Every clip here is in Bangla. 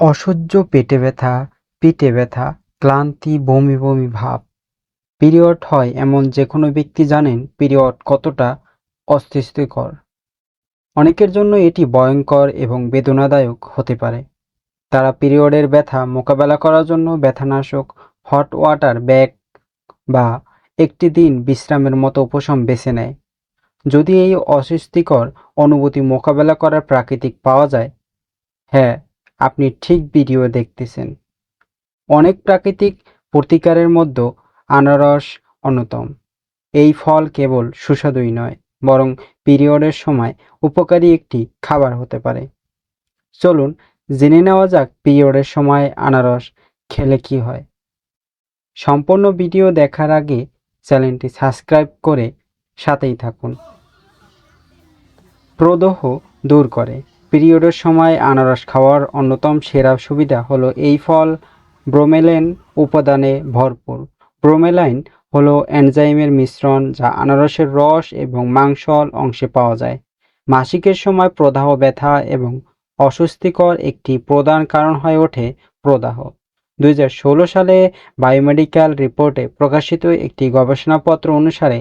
অসহ্য পেটে ব্যথা, পিঠে ব্যথা, ক্লান্তি, বমি বমি ভাব। পিরিয়ড হয় এমন যে কোনো ব্যক্তি জানেন পিরিয়ড কতটা অস্বস্তিকর। অনেকের জন্য এটি ভয়ঙ্কর এবং বেদনাদায়ক হতে পারে। তারা পিরিয়ডের ব্যথা মোকাবেলা করার জন্য ব্যথানাশক, হট ওয়াটার ব্যাগ বা একটি দিন বিশ্রামের মতো উপশম বেছে নেয়। যদি এই অস্বস্তিকর অনুভূতি মোকাবেলা করার প্রাকৃতিক পাওয়া যায় হ্যাঁ আপনি ঠিক ভিডিও দেখতেছেন। অনেক প্রাকৃতিক প্রতিকারের মধ্যে আনারস অন্যতম। এই ফল কেবল সুস্বাদুই নয়, বরং পিরিয়ডের সময় উপকারী একটি খাবার হতে পারে। চলুন জেনে নেওয়া যাক পিরিয়ডের সময় আনারস খেলে কি হয়। সম্পূর্ণ ভিডিও দেখার আগে চ্যানেলটি সাবস্ক্রাইব করে সাথেই থাকুন। প্রদহ দূর করে। পিরিয়ডের সময় আনারস খাওয়ার অন্যতম সেরা সুবিধা হলো এই ফল ব্রোমেলাইন উপাদানে ভরপুর। ব্রোমেলাইন হলো এনজাইমের মিশ্রণ যা আনারসের রস এবং মাংসল অংশে পাওয়া যায়। মাসিকের সময় প্রদাহ ব্যথা এবং অস্বস্তিকর একটি প্রধান কারণ হয়ে ওঠে প্রদাহ। দুই হাজার ষোলো সালে বায়োমেডিক্যাল রিপোর্টে প্রকাশিত একটি গবেষণাপত্র অনুসারে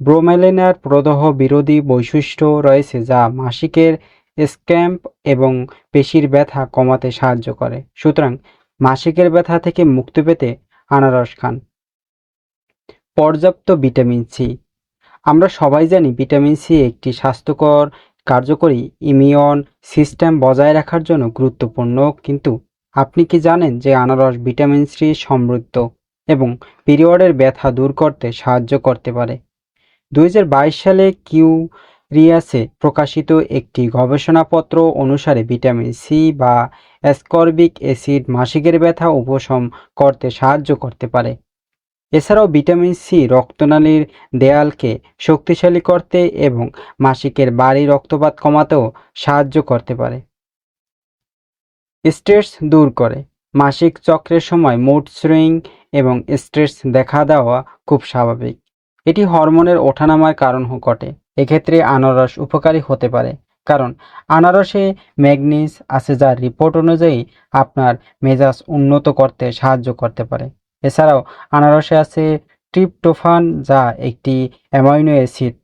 ব্রোমেলিনার প্রদাহ বিরোধী বৈশিষ্ট্য রয়েছে যা মাসিকের স্ক্যাম্প এবং পেশির ব্যথা কমাতে সাহায্য করে। সুতরাং মাসিকের ব্যথা থেকে মুক্তি পেতে আনারস খান। পর্যাপ্ত ভিটামিন সি। আমরা সবাই জানি ভিটামিন সি একটি স্বাস্থ্যকর, কার্যকরী, ইমিউন সিস্টেম বজায় রাখার জন্য গুরুত্বপূর্ণ। কিন্তু আপনি কি জানেন যে আনারস ভিটামিন সি সমৃদ্ধ এবং পিরিয়ডের ব্যথা দূর করতে সাহায্য করতে পারে? দুই হাজার বাইশ সালে কিউ রিয়াসে প্রকাশিত একটি গবেষণাপত্র অনুসারে ভিটামিন সি বা অ্যাসকর্বিক অ্যাসিড মাসিকের ব্যথা উপশম করতে সাহায্য করতে পারে। এছাড়াও ভিটামিন সি রক্তনালীর দেয়ালকে শক্তিশালী করতে এবং মাসিকের বাড়ি রক্তপাত কমাতেও সাহায্য করতে পারে। স্ট্রেস দূর করে। মাসিক চক্রের সময় মুড সুইং এবং স্ট্রেস দেখা দেওয়া খুব স্বাভাবিক। এটি হরমোনের ওঠানামার কারণ ঘটে। এক্ষেত্রে আনারস উপকারী হতে পারে। কারণ আনারসে ম্যাগনিস আছে যা রিপোর্ট অনুযায়ী আপনার মেজাজ উন্নত করতে সাহায্য করতে পারে। এছাড়াও আনারসে আছে ট্রিপটোফান যা একটি অ্যামাইনো অ্যাসিড